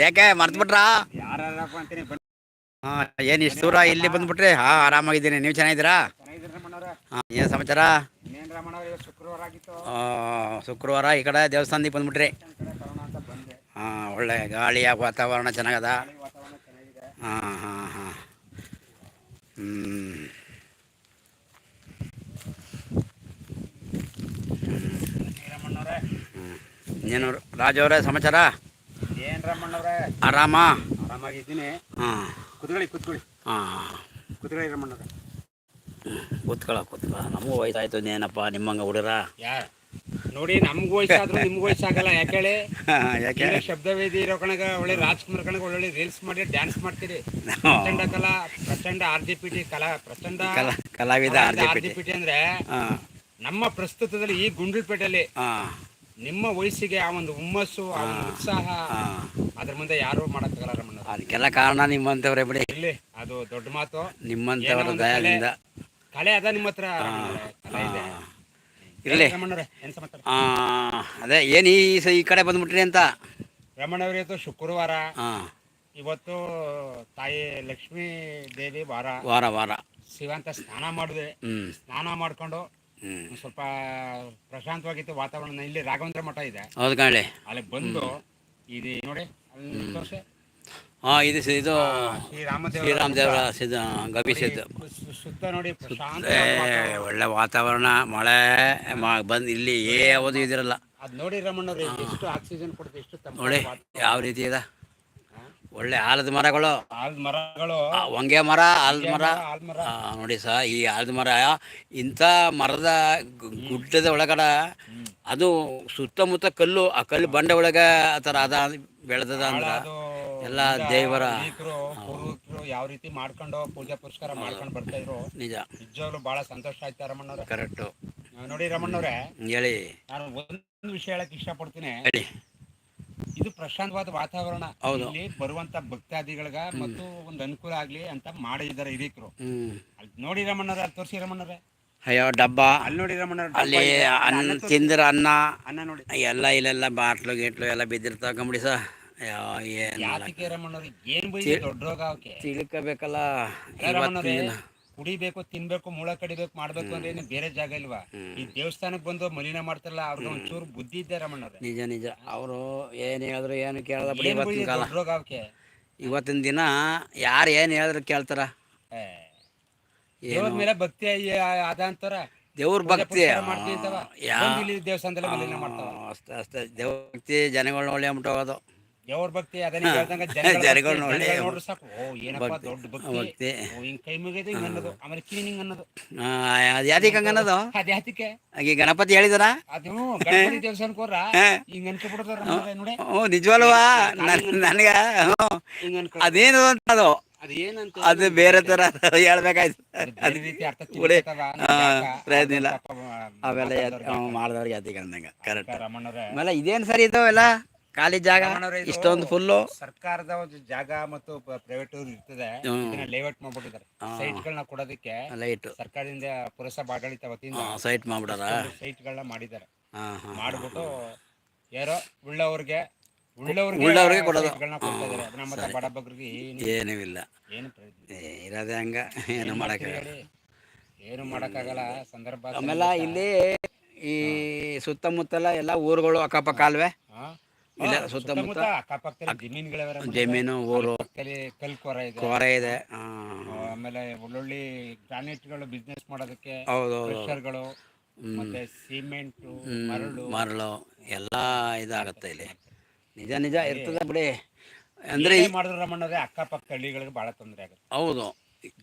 ಯಾಕೆ ಅಂತೀನಿ ಬನ್ನಿ. ಹಾಂ ಏನು ಇಷ್ಟು ದೂರ ಇಲ್ಲಿ ಬಂದ್ಬಿಟ್ರಿ? ಹಾ ಆರಾಮಾಗಿದ್ದೀನಿ. ನೀವು ಚೆನ್ನಾಗಿದ್ದೀರಾ? ಏನ್ ರಾಮಣ್ಣವ್ರ. ಹಾಂ ಏನು ಸಮಾಚಾರ? ಶುಕ್ರವಾರ ಆಗಿತ್ತು. ಆ, ಶುಕ್ರವಾರ ಈ ಕಡೆ ದೇವಸ್ಥಾನಕ್ಕೆ ಬಂದ್ಬಿಟ್ರಿ. ಹಾ ಒಳ್ಳೆ ಗಾಳಿಯ ವಾತಾವರಣ ಚೆನ್ನಾಗದ. ಹಾ ಹಾ ಹಾ. ಹ್ಮ್ ಬನ್ನಿ ರಾಮಣ್ಣವ್ರೆ ಏನು ರಾಜ ಅವರೇ ಸಮಾಚಾರ? ಏನು ರಮಣ್ಣವ್ರೆ ಆರಾಮ? ಆರಾಮಾಗಿದ್ದೀನಿ. ಹಾಂ. ಕುತ್ಕೊಳ್ಳಿ ಕುತ್ಕೊಳ್ಳಿ. ಹಾಂ. ಕುತ್ಕೊಳ್ಳಿ ರಮಣ್ಣವ್ರೆ ಕೂತ್ಕೊಳ್ಳ ಕೂತ್ಕೊಳ್ಳ. ನಮಗೂ ವಯಸ್ಸಾಯ್ತು ಏನಪ್ಪ ನಿಮ್ಮಂಗ ಹುಡುಗರ? ಯಾರು? ನೋಡಿ ನಮ್ಗೂ ವಯಸ್ಸಾದ್ರು ನಿಮ್ಗೂ ವಯಸ್ಸಾಗಲ್ಲ. ಯಾಕೇಳಿ? ಯಾಕೆ? ಶಬ್ದವೇದಿ ಇರೋ ಕಣಗ ಒಳ್ಳೆ ರಾಜ್ಕುಮಾರ್ ಕಣಗ ಒಳ್ಳೆ ರೀಲ್ಸ್ ಮಾಡಿ ಡ್ಯಾನ್ಸ್ ಮಾಡ್ತೀರಿ. ಪ್ರಚಂಡ ಕಲಾ ಪ್ರಚಂಡ ಆರ್ ಜಿ ಪಿ ಟಿ ಕಲಾ ಪ್ರಚಂಡ ಕಲಾ ಕಲಾವಿದ ಆರ್ ಜಿ ಪಿ ಟಿ. ಅಂದ್ರೆ ನಮ್ಮ ಪ್ರಸ್ತುತದಲ್ಲಿ ಈ ಗುಂಡ್ಲುಪೇಟೆಯಲ್ಲಿ ನಿಮ್ಮ ವಯಸ್ಸಿಗೆ ಆ ಒಂದು ಹುಮ್ಮಸ್ಸು ಆ ಒಂದು ಉತ್ಸಾಹ ಅದ್ರ ಮುಂದೆ ಯಾರು ಮಾಡಕ್ಕಾಗಲ್ಲ ರಮಣ್ಣ ಅದಕ್ಕೆಲ್ಲ ಕಾರಣ ನಿಮ್ಮಂತವ್ರೆ ಬಿಡಿ. ಇಲ್ಲಿ ಅದು ದೊಡ್ಡ ಮಾತು. ನಿಮ್ಮಂತವರ ದಯದಿಂದ. ಕಲೆ ಅದ ನಿಮ್ಮ ಹತ್ರ ಕಲೆ ಇದೆ. ಇರಲಿ. ಏನ್ ರಮಣ್ಣವ್ರೆ ಏನ್ ಸಮಾಚಾರ? ಅದೇ ಏನು ಈ ಸ- ಈ ಕಡೆ ಬಂದ್ಬಿಟ್ರಿ ಅಂತ? ರಮಣ್ಣವ್ರ ಇವತ್ತು ಶುಕ್ರವಾರ. ಹಾಂ. ಇವತ್ತು ತಾಯಿ ಲಕ್ಷ್ಮೀ ದೇವಿ ವಾರ ವಾರ. ವಾರ ಶಿವಂತ ಸ್ನಾನ ಮಾಡಿದೆ. ಹ್ಞೂ ಸ್ನಾನ ಮಾಡ್ಕೊಂಡು ಸ್ವಲ್ಪ ಪ್ರಶಾಂತವಾಗಿತ್ತು ವಾತಾವರಣ. ಇಲ್ಲಿ ರಾಘವೇಂದ್ರ ಮಠ ಇದೆ. ಹೌದು ಕಾಣಲಿ ಅಲ್ಲಿ ಬಂದು ಇದು ನೋಡಿ ಅಲ್ಲಿ ತೋರ್ಸಿ. ಹಾಂ ಇದು ಇದು ಶ್ರೀರಾಮ ದೇವರ ಶ್ರೀರಾಮ ದೇವರ ಸಿದ್ಧ ಗವಿ ಸಿದ್ಧ. ಸುತ್ತ ನೋಡಿ ಒಳ್ಳೆ ವಾತಾವರಣ ಮಳೆ ಬಂದು ಇಲ್ಲಿ ಯಾವುದು ಇದಿರಲ್ಲ. ಅದು ನೋಡಿ ರಮಣ್ಣ ಎಷ್ಟು ಆಕ್ಸಿಜನ್ ಕೊಡುತ್ತೆ ಎಷ್ಟು ನೋಡಿ ಯಾವ ರೀತಿ ಇದೆ? ಒಳ್ಳೆ ಆಲದ ಮರಗಳು. ಆಲದ ಮರಗಳು. ಆ, ಹೊಂಗೆ ಮರ ಆಲದ ಮರ. ಆಲ್ದ ಮರ. ಆ, ನೋಡಿ ಸಹ ಈ ಆಲದ ಮರ ಇಂಥ ಮರದ ಗು- ಗುಡ್ಡದ ಒಳಗಡೆ ಅದು ಸುತ್ತಮುತ್ತ ಕಲ್ಲು ಆ ಕಲ್ಲು ಬಂಡೆ ಒಳಗೆ ಆ ಥರ ಅದ ಬೆಳೆದದ ಅಂದ್ರೆ ಅದು ಎಲ್ಲ ದೇವರ ಪೂರ್ವಿಕರು ಯಾವ ರೀತಿ ಮಾಡ್ಕೊಂಡು ಪೂಜೆ ಪುರಸ್ಕಾರ ಮಾಡ್ಕೊಂಡು ಬರ್ತಾ ಇದ್ರು. ನಿಜ. ನಿಜವಾಗ್ಲೂ ಬಹಳ ಸಂತೋಷ ಆಯ್ತಾ ರಮಣ್ಣವ್ರೆ. ಕರೆಕ್ಟು ನೋಡಿ ರಮಣ್ಣವ್ರೆ ಹೇಳಿ. ನಾನು ಒಂದು ವಿಷಯ ಹೇಳಕ್ ಇಷ್ಟಪಡ್ತೀನಿ. ಹೇಳಿ. ಇದು ಪ್ರಶಾಂತವಾದ ವಾತಾವರಣ. ಇಲ್ಲಿ ಬರುವಂತ ಭಕ್ತಾದಿಗಳಿಗ ಮತ್ತು ಒಂದು ಅನುಕೂಲ ಆಗ್ಲಿ ಅಂತ ಮಾಡಿದ್ದಾರೆ ಹಿರಿಕರು ಅಲ್ಲಿ ನೋಡಿ ರಮಣ್ಣರ ತೋರಿಸಿ ರಮಣ್ಣವ್ರೆ ಅಯ್ಯೋ ಡಬ್ಬ. ಅಲ್ಲಿ ನೋಡಿ ರಮಣ್ಣರ ಅಲ್ಲಿ ಅನ್ನ ತಿಂದ್ರ ಅನ್ನ. ಅನ್ನ ನೋಡಿ. ಎಲ್ಲ ಇಲ್ಲೆಲ್ಲ ಬಾಟ್ಲು ಗೀಟ್ಲು ಎಲ್ಲ ಬಿದ್ದಿರ್ತಾವ ಕಂಬಿಡಿ ಸಹ ಏನು ತಿಳ್ಕೋಬೇಕಲ್ಲ. ಕುಡಿಬೇಕು ತಿನ್ಬೇಕು ಮೂಳ ಕಡಿಬೇಕು ಮಾಡ್ಬೇಕು ಅಂದ್ರೆ ಏನು ಬೇರೆ ಜಾಗ ಇಲ್ವಾ? ಈ ದೇವಸ್ಥಾನಕ್ಕೆ ಬಂದು ಮಲಿನ ಮಾಡ್ತಾರಲ್ಲ ಅವ್ರಿಗೆ ಒಂಚೂರು ಬುದ್ಧಿ ಇದ್ದೆ ರಮಣ್ಣವ್ರೆ. ನಿಜ ನಿಜ. ಅವರು ಏನು ಹೇಳಿದ್ರು ಏನು ಕೇಳಲ್ಲ ಬಿಡಿ ಏನ್ ಇವತ್ತಿನ ಕಾಲ. ದೊಡ್ಡ ರೋಗ ಅವಕ್ಕೆ ಇವತ್ತಿನ ದಿನ ಯಾರು ಏನು ಹೇಳಿದ್ರು ಕೇಳ್ತಾರ? ದೇವ್ರ ಮೇಲೆ ಭಕ್ತಿ ಅಯ್ಯ- ಅದ ಅಂತಾರ. ದೇವ್ರ ಭಕ್ತಿ. ಮಾಡ್ತೀವಿ. ಯಾ ದೇವಸ್ಥಾನದಲ್ಲೇ ಮಲಿನ ಮಾಡ್ತಾವ. ಅಷ್ಟೇ ಅಷ್ಟೇ. ದೇವ್ರ ಭಕ್ತಿ ಜನಗಳನ್ನ ಒಳ್ಳೆ ಹೋಗೋದು. ದೇವ್ರ ಭಕ್ತಿ ಅದನ್ನ ಹೇಳ್ದಂಗ ಜನಗಳ ಜನಗಳನ್ನ ಭಕ್ತಿ, ಒಳ್ಳೆ ಸಾಕು. ಓ ಏನಪ್ಪ ದೊಡ್ಡ ಭಕ್ತಿ. ಭಕ್ತಿ. ಓ, ಹಿಂಗ್ ಕೈ ಮುಗಿದು ಹಿಂಗ್ ಅನ್ನೋದು. ಆಮೇಲೆ ಕಿವಿ ಹಿಂಗ್ ಅನ್ನೋದು. ಅದು ಯಾತಿಗೆ ಹಂಗನ್ನೋದು ಅದ್ ಯಾತಕ್ಕೆ ಈ ಗಣಪತಿ ಹೇಳಿದಾರ? ಅದು ಗಣಪತಿ ದೇವಸ್ಥಾನಕ್ಕೆ ಹೋದ್ರ ಹಾ. ಹಿಂಗ್ ಅನ್ಕೊಬಿಡ್ತಾರ ನೋಡಿ. ಹ್ಞೂ ನಿಜವಲ್ವಾ? ನನಗೆ? ಅದೇನು ಅಂತ ಅದು ಅದ್ ಅದು ಬೇರೆ ತರ ಹೇಳ್ಬೇಕಾಯ್ತು? ಪ್ರಯತ್ನ ಇಲ್ಲ. ಅವೆಲ್ಲ? ಮಾಡಿದವ್ರಿಗೆ ಯಾತಿಗೆ ಅಂದಂಗ. ಕರೆಕ್ಟ್ ಆಮೇಲೆ ಇದೇನು ಸರಿ ಇದಾವೆಲ್ಲ? ಖಾಲಿ ಜಾಗ ಇಷ್ಟೊಂದು ಫುಲ್ಲು ಸರ್ಕಾರದ ಒಂದು ಜಾಗ ಮತ್ತು ಪ್ರೈವೇಟ್ ಇರ್ತದೆ ಲೇಔಟ್ ಮಾಡ್ಬಿಟ್ಟಿದ್ದಾರೆ. ಸೈಟ್ ಗಳನ್ನ ಕೊಡೋದಕ್ಕೆ ಲೈಟ್ ಸರ್ಕಾರದಿಂದ ಪುರಸಭಾ ಆಡಳಿತ ವತಿಯಿಂದ ಸೈಟ್ ಮಾಡ್ಬಿಡಾರ ಸೈಟ್ ಗಳನ್ನ ಮಾಡಿದ್ದಾರೆ. ಮಾಡ್ಬಿಟ್ಟು ಯಾರೋ ಉಳ್ಳವ್ರಿಗೆ ಉಳ್ಳವ್ರಿಗೆ ಕೊಡೋದು. ಬಡ ಬಗ್ಗರಿಗೆ ಏನು ಇಲ್ಲ. ಏನು ಇರೋದೇ ಹಂಗ. ಏನು ಮಾಡೋಕ್ಕೆ ಹೇಳಿ ಏನು ಮಾಡಕ್ಕಾಗಲ್ಲ. ಸಂದರ್ಭ ಆಮೇಲೆ ಇಲ್ಲಿ ಈ ಸುತ್ತಮುತ್ತಲ ಎಲ್ಲ ಊರುಗಳು ಅಕ್ಕಪಕ್ಕ ಅಲ್ವೇ? ಇಲ್ಲ, ಸುತ್ತಮುತ್ತ ಅಕ್ಕಪಕ್ಕದಲ್ಲಿ ಜಮೀನುಗಳಿವೆ ರಮಣ. ಜಮೀನು ಊರು ಪಕ್ಕದಲ್ಲಿ ಕಲ್ಕೊರ ಇದೆ. ಕೊರೆ ಇದೆ. ಆಮೇಲೆ ಒಳ್ಳೊಳ್ಳೆ ಗ್ರಾನೈಟ್ಗಳು ಬಿಸ್ನೆಸ್ ಮಾಡೋದಕ್ಕೆ ಹೌದು ಮತ್ತೆ ಸಿಮೆಂಟ್ ಮರಳು. ಮರಳು ಎಲ್ಲ ಇದಾಗತ್ತೆ ಇಲ್ಲಿ. ನಿಜ ನಿಜ ಇರ್ತದೆ ಬಿಡಿ. ಅಂದ್ರೆ ಮಾಡಿದ್ರೆ ಮಾಡಿದ್ರು ರಮಣ್ಣವ್ರೆ ಅಕ್ಕಪಕ್ಕ ಹಳ್ಳಿಗಳಿಗೆ ಬಹಳ ತೊಂದರೆ ಆಗುತ್ತೆ. ಹೌದು.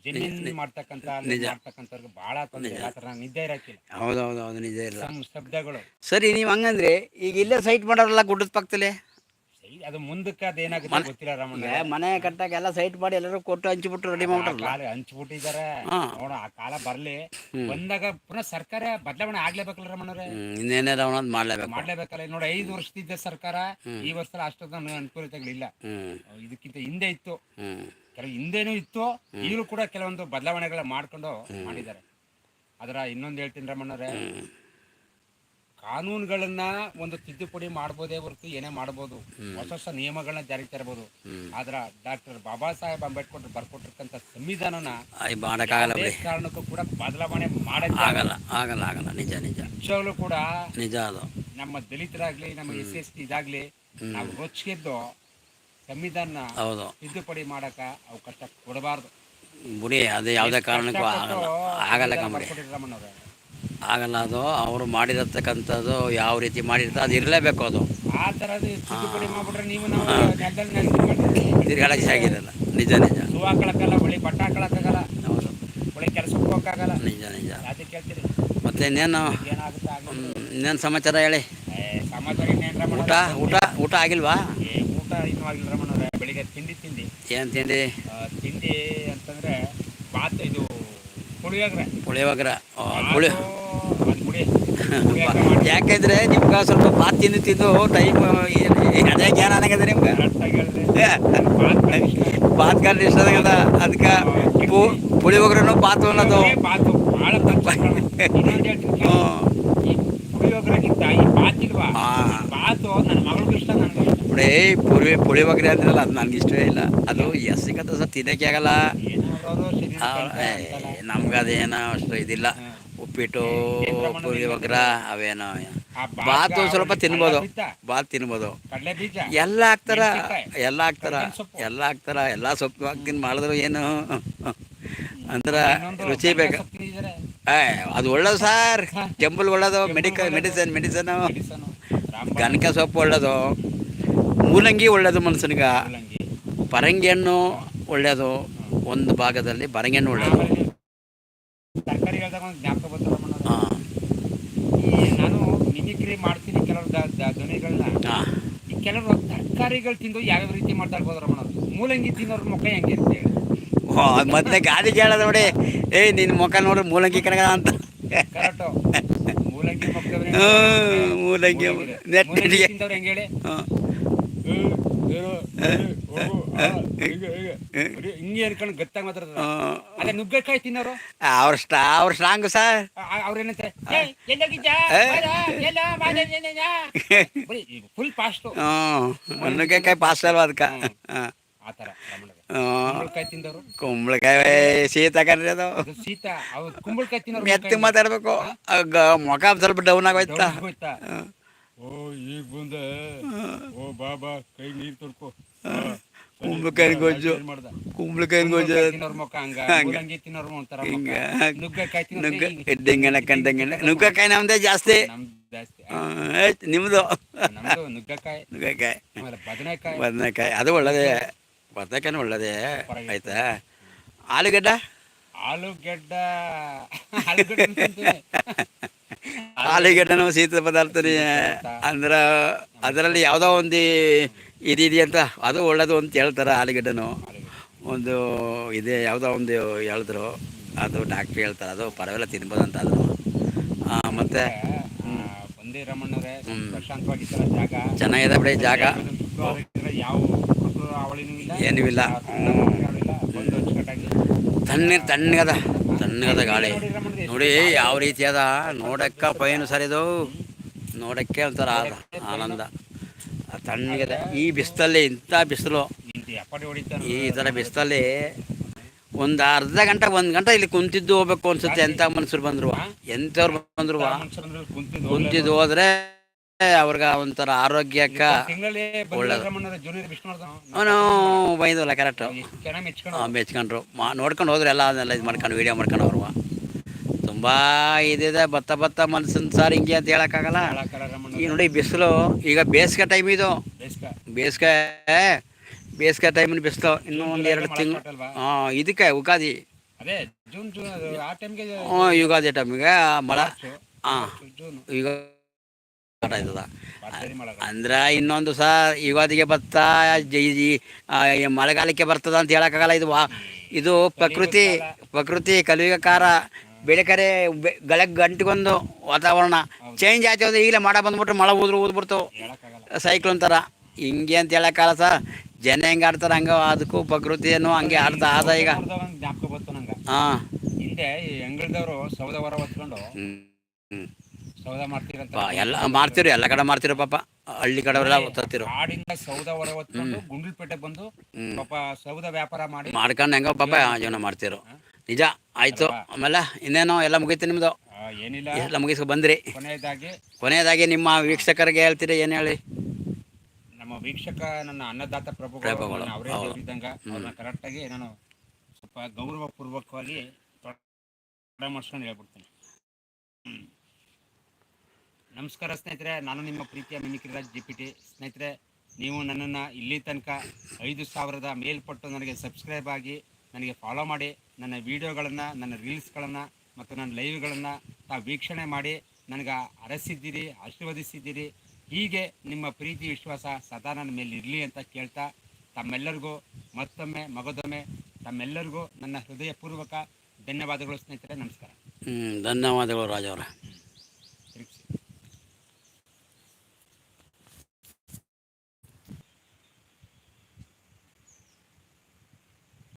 ಜಮೀನ್ ಮಾಡ್ತಕ್ಕಂತ ಮಾಡ್ತಕ್ಕಂಥವ್ರಿಗೆ ಬಹಳ ತೊಂದರೆ. ಆತರ ನಿದ್ದೆ ಇರಕ್ಕಿಲ್ಲ. ಹೌದು ಹೌದು ನಿಜ ಇಲ್ಲ. ಶಬ್ದಗಳು. ಸರಿ ನೀವು ಹಂಗಂದ್ರೆ ಈಗ ಇಲ್ಲೇ ಸೈಟ್ ಮಾಡೋರಲ್ಲ ಗುಡ್ಡದ ಪಕ್ಕದಲ್ಲಿ? ಸರಿ, ಅದು ಮುಂದಕ್ಕೆ ಅದೇನಾಗುತ್ತೆ ಗೊತ್ತಿಲ್ಲ ರಮಣ್ಣ. ಮನೆ ಕಟ್ಟಾಗ ಎಲ್ಲ ಸೈಟ್ ಮಾಡಿ ಎಲ್ಲರೂ ಕೊಟ್ಟು ಹಂಚಿಬಿಟ್ಟು ರೆಡಿ ಮಾಡ್ಬಿಟ್ರಲ್ಲ? ಕಾಲ ಹಂಚ್ಬಿಟ್ಟಿದ್ದಾರೆ. ನೋಡ ಆ ಕಾಲ ಬರಲಿ. ಬಂದಾಗ ಪುನಃ ಸರ್ಕಾರ ಬದಲಾವಣೆ ಆಗ್ಲೇಬೇಕಲ್ಲ ರಮಣ್ಣವ್ರೆ? ಇನ್ನೇನೇ ಅವನೊಂದು ಮಾಡ್ಲೇಬೇಕು. ಮಾಡ್ಲೇಬೇಕಲ್ಲ. ನೋಡಿ ಐದು ವರ್ಷದಿದ್ದ ಸರ್ಕಾರ ಈ ವರ್ಷ ಅಷ್ಟೊಂದು ಅನುಕೂಲತೆಗಳಿಲ್ಲ. ಇದಕ್ಕಿಂತ ಹಿಂದೆ ಇತ್ತು. ಹಿಂದೆನೂ ಇತ್ತು ಈಗಲೂ ಕೂಡ ಕೆಲವೊಂದು ಬದಲಾವಣೆಗಳ ಮಾಡ್ಕೊಂಡು ಮಾಡಿದ್ದಾರೆ. ಅದರ ಇನ್ನೊಂದು ಹೇಳ್ತೀನಿ ರಮಣ್ಣವ್ರೆ ಕಾನೂನುಗಳನ್ನ ಒಂದು ತಿದ್ದುಪಡಿ ಮಾಡ್ಬೋದೇ ಹೊರತು ಏನೇ ಮಾಡ್ಬೋದು. ಹೊಸ ಹೊಸ ನಿಯಮಗಳನ್ನ ಜಾರಿಗೆ ತರಬಹುದು ಆದ್ರ ಡಾಕ್ಟರ್ ಬಾಬಾ ಸಾಹೇಬ್ ಅಂಬೇಡ್ಕರ್ ಬರ್ಕೊಟ್ಟಿರ್ತಕ್ಕಂಥ ಸಂವಿಧಾನನ ಕಾರಣಕ್ಕೂ ಕೂಡ ಬದಲಾವಣೆ ಮಾಡಕ್ಕೆ ಆಗಲ್ಲ ಆಗಲ್ಲ ಆಗಲ್ಲ. ನಿಜ ನಿಜ. ನಿಜವಾಗ್ಲೂ ಕೂಡ ನಿಜ ಅದು. ನಮ್ಮ ದಲಿತರಾಗ್ಲಿ ನಮ್ಮ ಎಸ್ ಎಸ್ ಟಿ ಇದಾಗ್ಲಿ ನಾವು ರೊಚ್ಚಿಗೆದ್ದು ಸಂವಿಧಾನ ಹೌದು. ತಿದ್ದುಪಡಿ ಮಾಡಕ ಅವಕಾಶ ಕೊಡಬಾರ್ದು. ಬುಡಿ ಅದು ಯಾವುದೇ ಕಾರಣಕ್ಕೂ ಆಗಲ್ಲ. ಆಗಲ್ಲ ಕಂಬಡಿ ಆಗಲ್ಲ ಅದು. ಅವರು ಮಾಡಿರತಕ್ಕಂಥದ್ದು ಯಾವ ರೀತಿ ಮಾಡಿರ್ತಾರೆ ಅದು ಇರಲೇಬೇಕು ಅದು. ಆ ಥರ ತಿದ್ದುಪಡಿ ಮಾಡ್ಬಿಟ್ರೆ ನೀವು ನಾವು ನೆಲದಲ್ಲಿ. ತಿರ್ಗಾಡಕ್ಕೆ ನಿಜ ನಿಜ. ಹೂ ಬಳಿ ಬಟ್ಟ ಹಾಕೊಳಕ್ಕಾಗಲ್ಲ ಹೌದು. ಬಳಿ ಕೆಲಸಕ್ಕೆ ಹೋಗಕ್ಕಾಗಲ್ಲ. ನಿಜ ನಿಜ. ಅದಕ್ಕೆ ಕೇಳ್ತೀರಿ? ಮತ್ತೆ ಇನ್ನೇನು? ಏನಾಗುತ್ತೆ ಹ್ಮ್, ಇನ್ನೇನು ಸಮಾಚಾರ ಹೇಳಿ? ಏ, ಸಮಾಚಾರ ಇನ್ನೇನ್ ರಮಣ ಊಟ ಊಟ ಊಟ ಆಗಿಲ್ವಾ? ಏ, ಊಟ ಇನ್ನೂ ಆಗಿಲ್ಲ ರಮಣವ್ರೆ ಬೆಳಿಗ್ಗೆ ತಿಂಡಿ ತಿಂಡಿ. ಏನು ತಿಂಡಿ? ತಿಂಡಿ ಅಂತಂದ್ರೆ ಬಾತ್ ಇದು ಪುಳಿಯೋಗ್ರೆ. ಪುಳಿಯೋಗರ. ಆ, ಪುಳಿ ಯಾಕೆಂದ್ರೆ ನಿಮ್ಗೆ ಸ್ವಲ್ಪ ಬಾತ್ ತಿಂದು ತಿಂದು ಟೈಮ್ ಅದೇ ಜ್ಞಾನ ಅನ್ನಂಗದ ನಿಮ್ಗೆ? ಬಾತ್ ಭಾಳ ಇಷ್ಟ. ಆಗದ ಅದಕ್ಕೆ ಪುಳಿಯೋಗರನು ಬಾತು ಅನ್ನೋದು. ಬಾತು ಭಾಳ. ಹ್ಞೂ ಈ ಪುಳಿಯೋಗ್ರೆಗಿಂತ ಈ ಬಾತ್ ಇಲ್ವಾ. ಬಾತು ನನ್ನ ಮಗಳಿಗೂ ಪೂರ್ವಿ ಪುಳಿ ಪುಳಿಯೋಗರೆ ಅಂದ್ರಲ್ಲ, ಅದು ನನಗೆ ಇಷ್ಟವೇ ಇಲ್ಲ. ಅದು ಎಸ್ಸಿಗತ್ತ ಸಹ ತಿನ್ನಕ್ಕೆ ಆಗಲ್ಲ. ನಮ್ಗೆ ಅದೇನೋ ಅಷ್ಟು ಇದಿಲ್ಲ. ಉಪ್ಪಿಟ್ಟು ಪುಳಿಯೋಗರ ಅವೇನೋ ಬಾತ್ ಸ್ವಲ್ಪ ತಿನ್ಬೋದು. ಬಾತ್ ತಿನ್ಬೋದು. ಎಲ್ಲ ಹಾಕ್ತಾರ ಎಲ್ಲ ಹಾಕ್ತಾರ ಎಲ್ಲ ಹಾಕ್ತಾರ, ಎಲ್ಲ ಸೊಪ್ಪು ಹಾಕಿ ಮಾಡಿದ್ರು ಏನು? ಅಂದ್ರ ರುಚಿ ಬೇಕು. ಅದು ಒಳ್ಳೇದು ಸರ್. ಕೆಂಪಲ್ ಒಳ್ಳೇದು ಮೆಡಿಕಲ್ ಮೆಡಿಸನ್ ಮೆಡಿಸನ್. ಗಣಕ ಸೊಪ್ಪು ಒಳ್ಳೇದು. ಮೂಲಂಗಿ ಒಳ್ಳೆಯದು ಮನುಷ್ಯನಿಗೆ. ಪರಂಗಿ ಹಣ್ಣು ಒಳ್ಳೆಯದು ಒಂದು ಭಾಗದಲ್ಲಿ ಪರಂಗಿ ಹಣ್ಣು ಒಳ್ಳೆಯದು ಆಮೇಲೆ ತರಕಾರಿ ಹೇಳ್ದಾಗ ಒಂದು ಜ್ಞಾಪಕ ಬಂತು ರಮಣವ್ರೆ. ಹಾಂ ಈ ನಾನು ಮಿಮಿಕ್ರಿ ಮಾಡ್ತೀನಿ ಕೆಲವ್ರು ದ- ದ- ಧ್ವನಿಗಳನ್ನ ಹಾಂ ಈ ಕೆಲವರು ತರಕಾರಿಗಳು ತಿಂದು ಯಾವ್ಯಾವ ರೀತಿ ಮಾಡ್ತಾ ಇರ್ಬೋದು ರಮಣ ಮೂಲಂಗಿ ತಿನ್ನೋರ್ ಮುಖ ಹೆಂಗಿರುತ್ತೆ ಹೇಳಿ? ಮತ್ತೆ ಗಾದಿ ಕೇಳೋದು ನೋಡಿ ಏಯ್ ನಿನ್ನ ಮುಖ ನೋಡ್ರಿ ಮೂಲಂಗಿ ಕಣಗ ಅಂತ ಕರೆಕ್ಟು ಮೂಲಂಗಿ ಮುಖದವ್ರು ಹೆಂಗೆ? ಹ್ಮ್, ಮೂಲಂಗಿ ಮೂಲಂಗಿ. ನೆಟ್ ಮೂಲಂಗಿ ನೆಟ್ಟಿಗೆ. ತಿಂದವ್ರು ಹೆಂಗ್ ಹೇಳಿ ಹಾಂ ಹೋಗು, ಅನ್ಕೊಂಡು ಗತ್ತಾಗಿ ಮಾತಾಡ್ತಾರೆ. ಅದೇ ನುಗ್ಗೆಕಾಯಿ ತಿನ್ನೋರು? ಅವ್ರ ಸ್ಟಾ ಅವ್ರ ಸ್ಟ್ರಾಂಗ್ ಸರ್. ಅವ್ರೇನಂತಾರೆ? ಫುಲ್ ಫಾಸ್ಟ್ ನುಗ್ಗೆಕಾಯಿ ಫಾಸ್ಟ್ ಅಲ್ವಾ ಅದಕ್ಕೆ ಕುಂಬಳಕಾಯಿ ತಿಂದವರು? ಕುಂಬಳಕಾಯಿ ಶೀತ ಕಣ್ರಿ ಅದು. ಅದು ಶೀತ. ಅವ್ರು ಕುಂಬಳಕಾಯಿ ತಿನ್ನೋರು ಮೆತ್ತಗೆ ಮಾತಾಡ್ಬೇಕು. ಮುಖ ಸ್ವಲ್ಪ ಡೌನ್ ಆಗೋಯ್ತಾ? ಓ ಈಗ ಬಂದೆ. ಓ ಬಾಬಾ ಕೈ ನೀರು ತೊಡ್ಕೊ ಕುಂಬಳಕಾಯಿ ಗೊಜ್ಜು. ಕುಂಬಳಕಾಯಿ ಗೊಜ್ಜು ಹಂಗ. ನುಗ್ಗೆಕಾಯಿ. ಎಡ್ಡೆಂಗನ ಕಂಡಂಗನ ನುಗ್ಗಕಾಯಿ ನಮ್ದೇ ಜಾಸ್ತಿ. ನಮ್ದು ನುಗ್ಗೆಕಾಯಿ. ನುಗ್ಗಕಾಯಿ. ಬದನೆಕಾಯಿ. ಬದನೆಕಾಯಿ. ಅದು ಒಳ್ಳೇದೇ. ಬದನೆಕಾಯಿ ಒಳ್ಳೇದೇ. ಆಯ್ತಾ? ಆಲೂಗಡ್ಡ? ಆಲೂಗಡ್ಡ. ಆಲೂಗಡ್ಡೆ. ಆಲೂಗಡ್ಡನು ಶೀತ ಪದಾರ್ಥನೇ ಅಂದ್ರೆ ಅದರಲ್ಲಿ ಯಾವುದೋ ಒಂದು ಇದಿದೆಯಂತ ಅದು ಒಳ್ಳೇದು ಅಂತ ಹೇಳ್ತಾರೆ ಆಲೂಗಡ್ಡನು. ಒಂದು ಇದೆ ಯಾವುದೋ ಒಂದು ಹೇಳಿದ್ರು ಅದು ಡಾಕ್ಟ್ರ್ ಹೇಳ್ತಾರೆ ಅದು ಪರವಾಗಿಲ್ಲ ತಿನ್ಬೋದಂತ ಅದು ಮತ್ತು ಚೆನ್ನಾಗಿದೆ ಬಿಡಿ ಜಾಗ. ಏನೂ ಇಲ್ಲ. ತಣ್ಣಗೆ ತಣ್ಣಗದ ತಣ್ಣಗದ ಗಾಳಿ. ನೋಡಿ, ಯಾವ ರೀತಿ ಅದ? ನೋಡಕ್ಕ ಪೈನು ಸರ್ ಇದು ನೋಡಕ್ಕೆ ಒಂಥರ ಆದ- ಆನಂದ. ತಣ್ಣಗಿದೆ. ಈ ಬಿಸಿಲಲ್ಲಿ ಇಂಥ ಬಿಸಿಲು. ಈ ಥರ ಬಿಸಿಲಲ್ಲಿ ಒಂದು ಅರ್ಧ ಗಂಟೆ, ಒಂದು ಗಂಟೆ ಇಲ್ಲಿ ಕುಂತಿದ್ದು ಹೋಗ್ಬೇಕು ಅನ್ಸುತ್ತೆ ಎಂಥ ಮನುಷ್ಯರು ಬಂದ್ರು. ಎಂಥವ್ರು ಬಂದ್ರು. ಕುಂತಿದ್ದು ಹೋದ್ರೆ ಅವ್ರಿಗೆ ಒಂಥರ ಆರೋಗ್ಯಕ್ಕ ಅವನು ಬೈದಲ್ಲ, ಕರೆಕ್ಟು. ಮೆಚ್ಕೊಂಡ್ರು. ಮಾ, ನೋಡ್ಕೊಂಡು ಹೋದ್ರೆ ಎಲ್ಲ ಅದನ್ನೆಲ್ಲ ಇದು ಮಾಡ್ಕೊಂಡು ವೀಡಿಯೋ ಮಾಡ್ಕೊಂಡು ಅವ್ರು. ತುಂಬ ಇದಿದೆ ಬತ್ತ ಬತ್ತ ಮನ್ಸಿನ ಸಾರ್ ಹಿಂಗೆ ಅಂತ ಹೇಳಕ್ಕಾಗಲ್ಲ. ಈ ನೋಡಿ ಬಿಸಿಲು ಈಗ ಬೇಸಿಗೆ ಟೈಮ್ ಇದು. ಬೇಸಿಗೆ ಬೇಸಿಗೆ ಟೈಮಿನ ಬಿಸಿಲು ಇನ್ನೂ ಒಂದು ಎರಡು ತಿಂಗಳು ಹಾಂ ಇದಕ್ಕೆ ಉಗಾದಿ. ಹ್ಞೂ ಯುಗಾದಿ ಟೈಮಿಗೆ ಮಳೆ. ಹಾಂ ಈಗ ಅಂದ್ರೆ ಇನ್ನೊಂದು ಸಹ ಯುಗಾದಿಗೆ ಈ ಮಳೆಗಾಲಕ್ಕೆ ಬರ್ತದ ಅಂತ ಹೇಳಕ್ಕಾಗಲ್ಲ ಇದು ವಾ ಇದು ಪ್ರಕೃತಿ ಪ್ರಕೃತಿ ಕಲಿಯುಗಕಾರ. ಬೆಳಕರೆ ಗಳಗ್ ಗಂಟೆಗೊಂದು ವಾತಾವರಣ ಚೇಂಜ್ ಆಯ್ತು ಅಂದ್ರೆ ಈಗಲೇ ಮಾಡ ಬಂದ್ಬಿಟ್ರೆ ಮಳೆ ಊದ್ರು ಊದ್ಬಿಡ್ತು ಸೈಕ್ಲೋನ್ ಥರ ಹಿಂಗೆ ಅಂತ ಹೇಳೋಕ್ಕಾಗಲ್ಲ ಸರ್ ಜನ ಹೆಂಗೆ ಆಡ್ತಾರೆ ಹಂಗೆ ಅದಕ್ಕೂ ಪ್ರಕೃತಿಯನ್ನು ಹಂಗೆ ಆಡ್ತಾ ಆದ ಈಗ. ಜ್ಞಾಪಕ ಬಂತು ನಂಗೆ. ಹಾಂ. ಹಿಂದೆ ಈ ಎಂಗಳದವರು ಸೌದ ಹೊರ ಹೊತ್ಕೊಂಡು ಸೌದ ಮಾಡ್ತೀರಂತ ಎಲ್ಲ ಮಾಡ್ತೀರಿ ಎಲ್ಲ ಕಡೆ ಮಾಡ್ತೀರ ಪಾಪ. ಹಳ್ಳಿ ಕಡೆಯವರೆಲ್ಲ ತರ್ತಿರು ಕಾಡಿಂದ ಸೌದ ಹೊರ ಹೊತ್ಕೊಂಡು ಗುಂಡ್ಲಪೇಟೆ ಬಂದು. ಪಾಪ ಸೌದ ವ್ಯಾಪಾರ ಮಾಡಿ ಮಾಡ್ಕೊಂಡು ಹೆಂಗೋ ಪಾಪ ಜೀವನ ಮಾಡ್ತಿರು. ನಿಜ ಆಯಿತು. ಆಮೇಲೆ ಇನ್ನೇನೋ ಎಲ್ಲ ಮುಗೀತು ನಿಮ್ಮದು ಏನಿಲ್ಲ. ಎಲ್ಲ ಮುಗಿಸ್ಕೊ ಬಂದ್ರಿ. ಕೊನೆಯದಾಗಿ. ಕೊನೆಯದಾಗಿ ನಿಮ್ಮ ವೀಕ್ಷಕರಿಗೆ ಹೇಳ್ತೀರಿ ಏನು ಹೇಳಿ? ನಮ್ಮ ವೀಕ್ಷಕ ನನ್ನ ಅನ್ನದಾತ ಪ್ರಭುಗಳು. ಅವರೇ. ದೇವರಿದ್ದಂಗ ಅವ್ರನ್ನ ಕರೆಕ್ಟಾಗಿ ನಾನು ಸ್ವಲ್ಪ ಗೌರವಪೂರ್ವಕವಾಗಿ ಪರಾಮರ್ಶನ ಹೇಳ್ಬಿಡ್ತೀನಿ. ನಮಸ್ಕಾರ ಸ್ನೇಹಿತರೆ ನಾನು ನಿಮ್ಮ ಪ್ರೀತಿಯ ಮಿಮಿಕ್ರಿರಾಜ್ ಜಿ ಪಿ ಟಿ ಸ್ನೇಹಿತರೆ ನೀವು ನನ್ನನ್ನು ಇಲ್ಲಿ ತನಕ ಐದು ಸಾವಿರದ ಮೇಲ್ಪಟ್ಟು ನನಗೆ ಸಬ್ಸ್ಕ್ರೈಬ್ ಆಗಿ ನನಗೆ ಫಾಲೋ ಮಾಡಿ, ನನ್ನ ವೀಡಿಯೋಗಳನ್ನು ನನ್ನ ರೀಲ್ಸ್ಗಳನ್ನು ಮತ್ತು ನನ್ನ ಲೈವ್ಗಳನ್ನು ತಾವು ವೀಕ್ಷಣೆ ಮಾಡಿ, ನನಗೆ ಅರಸಿದ್ದೀರಿ, ಆಶೀರ್ವದಿಸಿದ್ದೀರಿ. ಹೀಗೆ ನಿಮ್ಮ ಪ್ರೀತಿ, ವಿಶ್ವಾಸ ಸದಾ ನನ್ನ ಮೇಲೆ ಇರಲಿ ಅಂತ ಕೇಳ್ತಾ ತಮ್ಮೆಲ್ಲರಿಗೂ, ಮತ್ತೊಮ್ಮೆ ಮಗದೊಮ್ಮೆ ತಮ್ಮೆಲ್ಲರಿಗೂ ನನ್ನ ಹೃದಯಪೂರ್ವಕ ಧನ್ಯವಾದಗಳು ಸ್ನೇಹಿತರೆ, ನಮಸ್ಕಾರ. ಧನ್ಯವಾದಗಳು ರಾಜ ಅವರೇ